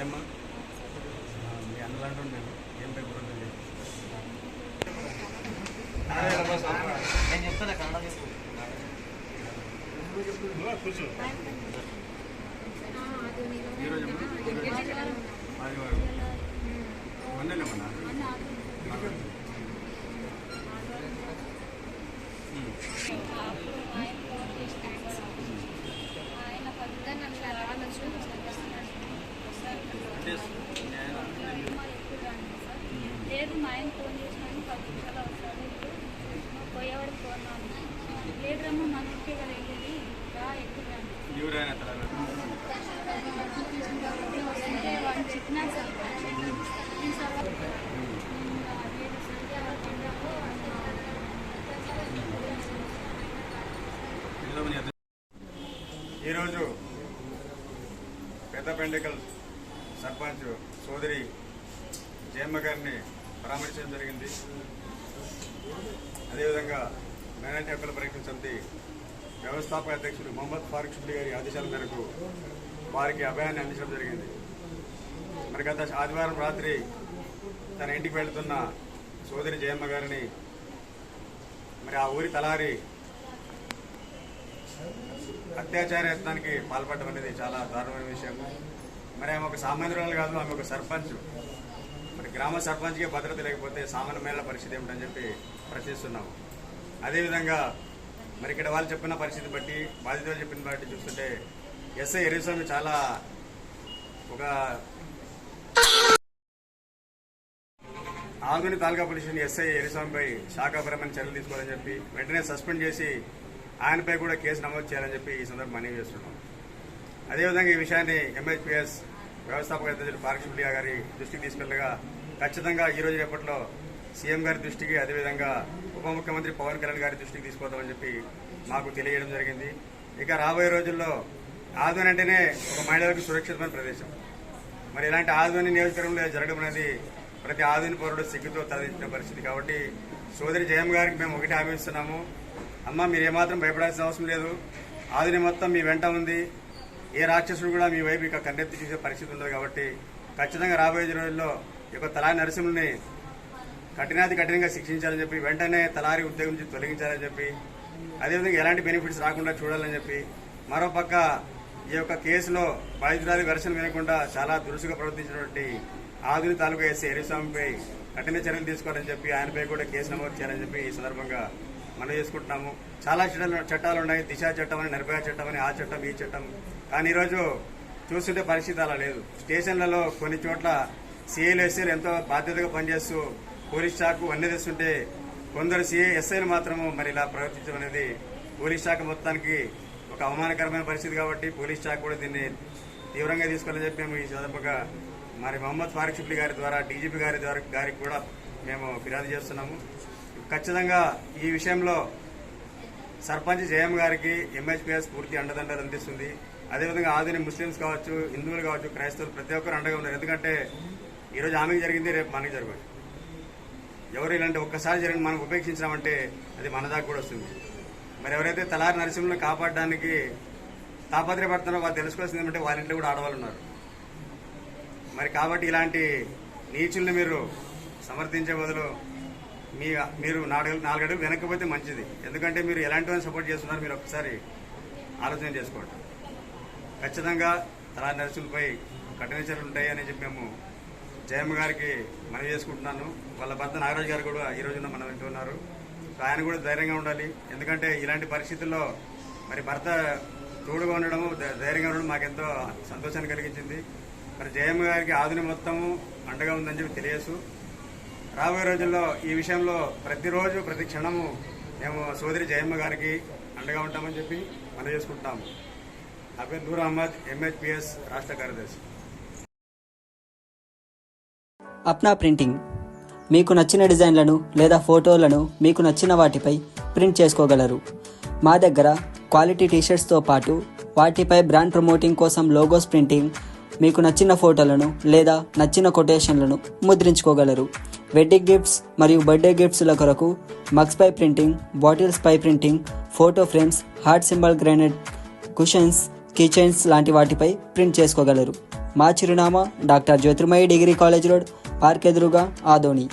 ఏమ్మా మీ అన్నలు అంటుండే నేను ఏం పేపర్ ఉంటుంది నేను చెప్తాను కన్నడ చెప్పు ఈరోజు ఆదివారం మొన్నలేమన్నా ఆయన పొద్దున్న అట్లా రావచ్చు అంటే నేను లేదు మా ఆయన ఫోన్ చేసినాను పది నిమిషాలు వస్తాడు పోయేవాడు ఫోన్ లేదు రమ్మ మన ఇంటికి కదా వెళ్ళేది. రా ఎక్కువ వాళ్ళు చెప్పినా సార్ ఈరోజు పెద్ద పెండికల్ సర్పంచ్ సోదరి జయమ్మ గారిని పరామర్శించడం జరిగింది. అదేవిధంగా మేనేజ్ హక్కుల పరీక్ష సమితి వ్యవస్థాపక అధ్యక్షుడు మొహమ్మద్ ఫారూక్ షుడ్డి గారి ఆదేశాల మేరకు వారికి అభయాన్ని అందించడం జరిగింది. మరి గత ఆదివారం రాత్రి తన ఇంటికి వెళుతున్న సోదరి జయమ్మ గారిని మరి ఆ ఊరి తలారి అత్యాచార యత్నానికి పాల్పడడం అనేది చాలా దారుణమైన విషయం మరి ఆమె ఒక సామాన్యురాలు కాదు ఆమె ఒక సర్పంచ్. గ్రామ సర్పంచ్కి భద్రత లేకపోతే సామాన్యమైన పరిస్థితి ఏమిటని చెప్పి ప్రశ్నిస్తున్నాము. అదేవిధంగా మరి ఇక్కడ వాళ్ళు చెప్పిన పరిస్థితి బట్టి బాధితులు చెప్పిన బట్టి చూస్తుంటే ఎస్ఐ ఎరిస్వామి చాలా ఒక ఆగుని తాలూకా పోలీస్ ఎస్ఐ ఎరిస్వామిపై శాఖాపరమైన చర్యలు తీసుకోవాలని చెప్పి వెంటనే సస్పెండ్ చేసి ఆయనపై కూడా కేసు నమోదు చేయాలని చెప్పి ఈ సందర్భం మనవి చేస్తున్నాం. అదేవిధంగా ఈ విషయాన్ని ఎంహెచ్పిఎస్ వ్యవస్థాపక అధ్యక్షుడు పారక్షుడియా గారి దృష్టికి తీసుకెళ్ళగా ఖచ్చితంగా ఈ రోజు రేపట్లో సీఎం గారి దృష్టికి అదేవిధంగా ఉప ముఖ్యమంత్రి పవన్ కళ్యాణ్ గారి దృష్టికి తీసుకుపోతామని చెప్పి మాకు తెలియజేయడం జరిగింది. ఇక రాబోయే రోజుల్లో ఆధ్వని అంటేనే ఒక మహిళలకు సురక్షితమైన ప్రదేశం. మరి ఇలాంటి ఆధ్వని నియోజకవర్గంలో జరగడం అనేది ప్రతి ఆధునిక పౌరుడు సిగ్గుతో తలదించిన పరిస్థితి. కాబట్టి సోదరి జయం గారికి మేము ఒకటి హామీ ఇస్తున్నాము. అమ్మ మీరు ఏమాత్రం భయపడాల్సిన అవసరం లేదు. ఆధుని మొత్తం మీ వెంట ఉంది. ఏ రాక్షసుడు కూడా మీ వైపు ఇక కన్నెత్తి చూసే పరిస్థితి ఉండదు కాబట్టి ఖచ్చితంగా రాబోయే రోజుల్లో ఈ యొక్క తలారి నరసింహుని కఠినాతి కఠినంగా శిక్షించాలని చెప్పి వెంటనే తలారి ఉద్యోగం నుంచి తొలగించాలని చెప్పి అదేవిధంగా ఎలాంటి బెనిఫిట్స్ రాకుండా చూడాలని చెప్పి మరోపక్క ఈ యొక్క కేసులో బాధితురాలి వెర్షన్ వినకుండా చాలా దురుసుగా ప్రవర్తించినటువంటి ఆధునిక తాలూకా ఎస్సీ హరిస్వామిపై కఠిన చర్యలు తీసుకోవాలని చెప్పి ఆయనపై కూడా కేసు నమోదు చేయాలని చెప్పి ఈ సందర్భంగా మనం చేసుకుంటున్నాము. చాలా చట్టాలు చట్టాలు ఉన్నాయి. దిశ చట్టం అని నిర్భయ చట్టం అని ఆ చట్టం ఈ చట్టం కానీ ఈరోజు చూస్తుంటే పరిస్థితి అలా లేదు. స్టేషన్లలో కొన్ని చోట్ల సీఏలు ఎస్సీలు ఎంతో బాధ్యతగా పనిచేస్తూ పోలీస్ శాఖకు అన్ని తెస్తుంటే కొందరు సీఏ ఎస్ఐలు మాత్రము మరి ఇలా ప్రవర్తించడం అనేది పోలీస్ శాఖ మొత్తానికి ఒక అవమానకరమైన పరిస్థితి కాబట్టి పోలీస్ శాఖ కూడా దీన్ని తీవ్రంగా తీసుకోవాలని చెప్పి మేము ఈ సందర్భంగా మరి మహమ్మద్ ఫారూక్ షుబ్లీ గారి ద్వారా డీజీపీ గారి ద్వారా గారికి కూడా మేము ఫిర్యాదు చేస్తున్నాము. ఖచ్చితంగా ఈ విషయంలో సర్పంచ్ జయం గారికి ఎంహెచ్పిఎస్ పూర్తి అండదండలు అందిస్తుంది. అదేవిధంగా ఆధునిక ముస్లిమ్స్ కావచ్చు హిందువులు కావచ్చు క్రైస్తవులు ప్రతి ఒక్కరు అండగా ఉన్నారు. ఎందుకంటే ఈరోజు ఆమెకి జరిగింది రేపు మనకి జరగదు. ఎవరు ఇలాంటి ఒక్కసారి జరిగిన మనం ఉపేక్షించినామంటే అది మన దాకా కూడా వస్తుంది. మరి ఎవరైతే తలారి నరసింహులను కాపాడడానికి తాపత్రయపడుతున్నారో వాళ్ళు తెలుసుకోవాల్సింది ఏమంటే వాళ్ళ ఇంట్లో కూడా ఆడవాళ్ళు ఉన్నారు. మరి కాబట్టి ఇలాంటి నీచుల్ని మీరు సమర్థించే బదులు మీ మీరు నాలుగు నాలుగడుగు వెనక్కిపోతే మంచిది. ఎందుకంటే మీరు ఎలాంటి సపోర్ట్ చేస్తున్నారు మీరు ఒకసారి ఆలోచన చేసుకోండి. ఖచ్చితంగా తలా నర్సులపై కఠిన చర్యలు ఉంటాయని చెప్పి మేము జయమ్మ గారికి మనవి చేసుకుంటున్నాను. వాళ్ళ భర్త నాగరాజు గారు కూడా ఈ రోజున మనం వింటున్నారు సో ఆయన కూడా ధైర్యంగా ఉండాలి. ఎందుకంటే ఇలాంటి పరిస్థితుల్లో మరి భర్త తోడుగా ఉండడము ధైర్యంగా ఉండడం మాకెంతో సంతోషాన్ని కలిగించింది. మరి జయమ్మ గారికి ఆధునిక మొత్తము అండగా ఉందని చెప్పి తెలియసు రాబోయే రోజుల్లో ఈ విషయంలో ప్రతిరోజు ప్రతి క్షణము మేము సోదరి జయమ్మ గారికి అండగా ఉంటామని చెప్పి మనం చేసుకుంటాము నా Noor Ahmed M H P S రాష్ట్ర కార్యదర్శి. అప్నా ప్రింటింగ్. మీకు నచ్చిన డిజైన్లను లేదా ఫోటోలను మీకు నచ్చిన వాటిపై ప్రింట్ చేసుకోగలరు. మా దగ్గర క్వాలిటీ టీషర్ట్స్తో పాటు వాటిపై బ్రాండ్ ప్రమోటింగ్ కోసం లోగోస్ ప్రింటింగ్ మీకు నచ్చిన ఫోటోలను లేదా నచ్చిన కొటేషన్లను ముద్రించుకోగలరు. వెడ్డింగ్ గిఫ్ట్స్ మరియు బర్త్డే గిఫ్ట్స్ల కొరకు మగ్స్ పై ప్రింటింగ్ బాటిల్స్ పై printing photo frames heart symbol granite cushions kitchens లాంటి వాటిపై ప్రింట్ చేసుకోగలరు. మా చిరునామా doctor Jyothirmayi degree college road park ఎదురుగా ఆదోని.